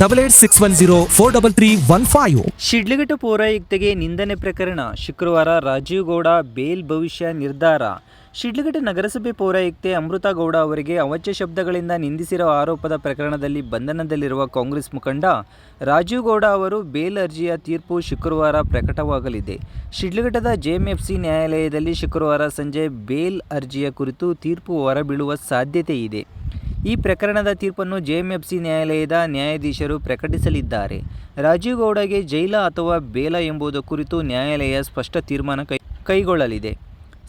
double eight six one zero four double three one five Sidlaghatta ಪೌರಾಯುಕ್ತೆಗೆ ನಿಂದನೆ ಪ್ರಕರಣ ಶುಕ್ರವಾರ Rajiv Gowda bale ಭವಿಷ್ಯ ನಿರ್ಧಾರ. ಶಿಡ್ಲಘಟ್ಟ ನಗರಸಭೆ ಪೌರಾಯುಕ್ತೆ ಅಮೃತ ಗೌಡ ಅವರಿಗೆ ಅವಚ್ಯ ಶಬ್ದಗಳಿಂದ ನಿಂದಿಸಿರುವ ಆರೋಪದ ಪ್ರಕರಣದಲ್ಲಿ ಬಂಧನದಲ್ಲಿರುವ ಕಾಂಗ್ರೆಸ್ ಮುಖಂಡ ರಾಜೀವ್ ಗೌಡ ಅವರು ಬೇಲ್ ಅರ್ಜಿಯ ತೀರ್ಪು ಶುಕ್ರವಾರ ಪ್ರಕಟವಾಗಲಿದೆ. ಶಿಡ್ಲಘಟ್ಟದ ಜೆಎಂಎಫ್ಸಿ ನ್ಯಾಯಾಲಯದಲ್ಲಿ ಶುಕ್ರವಾರ ಸಂಜೆ ಬೇಲ್ ಅರ್ಜಿಯ ಕುರಿತು ತೀರ್ಪು ಹೊರಬೀಳುವ ಸಾಧ್ಯತೆ ಇದೆ ಈ ಪ್ರಕರಣದ ತೀರ್ಪನ್ನು ಜೆಎಂಎಫ್ಸಿ ನ್ಯಾಯಾಲಯದ ನ್ಯಾಯಾಧೀಶರು ಪ್ರಕಟಿಸಲಿದ್ದಾರೆ. ರಾಜೀವ್ ಗೌಡಗೆ ಜೈಲ ಅಥವಾ ಬೇಲ ಎಂಬುದು ಕುರಿತು ನ್ಯಾಯಾಲಯ ಸ್ಪಷ್ಟ ತೀರ್ಮಾನ ಕೈ, ಕೈಗೊಳ್ಳಲಿದೆ.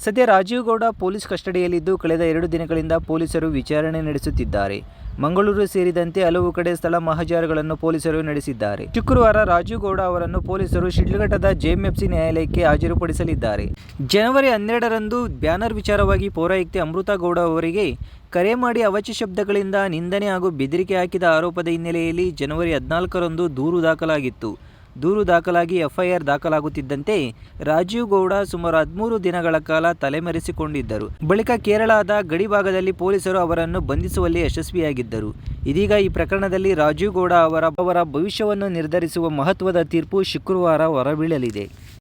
ಸದ್ಯ ರಾಜೀವ್ ಗೌಡ ಪೊಲೀಸ್ ಕಸ್ಟಡಿಯಲ್ಲಿದ್ದು, ಕಳೆದ ಎರಡು ದಿನಗಳಿಂದ ಪೊಲೀಸರು ವಿಚಾರಣೆ ನಡೆಸುತ್ತಿದ್ದಾರೆ. ಮಂಗಳೂರು ಸೇರಿದಂತೆ ಹಲವು ಕಡೆ ಸ್ಥಳ ಮಹಜಾರುಗಳನ್ನು ಪೊಲೀಸರು ನಡೆಸಿದ್ದಾರೆ. ಶುಕ್ರವಾರ ರಾಜೀವ್ ಗೌಡ ಅವರನ್ನು ಪೊಲೀಸರು ಶಿಡ್ಲಘಟ್ಟದ ಜೆಎಂಎಫ್ಸಿ ನ್ಯಾಯಾಲಯಕ್ಕೆ ಹಾಜರುಪಡಿಸಲಿದ್ದಾರೆ. ಜನವರಿ ಹನ್ನೆರಡರಂದು ಬ್ಯಾನರ್ ವಿಚಾರವಾಗಿ ಪೌರಾಯುಕ್ತೆ ಅಮೃತ ಗೌಡ ಅವರಿಗೆ ಕರೆ ಮಾಡಿ ಅವಚ್ಯ ಶಬ್ದಗಳಿಂದ ನಿಂದನೆ ಹಾಗೂ ಬೆದರಿಕೆ ಹಾಕಿದ ಆರೋಪದ ಹಿನ್ನೆಲೆಯಲ್ಲಿ ಜನವರಿ ಹದಿನಾಲ್ಕರಂದು ದೂರು ದಾಖಲಾಗಿತ್ತು. ದೂರು ದಾಖಲಾಗಿ ಎಫ್ಐಆರ್ ದಾಖಲಾಗುತ್ತಿದ್ದಂತೆ ರಾಜೀವ್ ಗೌಡ ಸುಮಾರು ಹದಿಮೂರು ದಿನಗಳ ಕಾಲ ತಲೆಮರೆಸಿಕೊಂಡಿದ್ದರು. ಬಳಿಕ ಕೇರಳದ ಗಡಿಭಾಗದಲ್ಲಿ ಪೊಲೀಸರು ಅವರನ್ನು ಬಂಧಿಸುವಲ್ಲಿ ಯಶಸ್ವಿಯಾಗಿದ್ದರು. ಇದೀಗ ಈ ಪ್ರಕರಣದಲ್ಲಿ ರಾಜೀವ್ ಗೌಡ ಅವರ ಅವರ ಭವಿಷ್ಯವನ್ನು ನಿರ್ಧರಿಸುವ ಮಹತ್ವದ ತೀರ್ಪು ಶುಕ್ರವಾರ ಹೊರಬೀಳಲಿದೆ.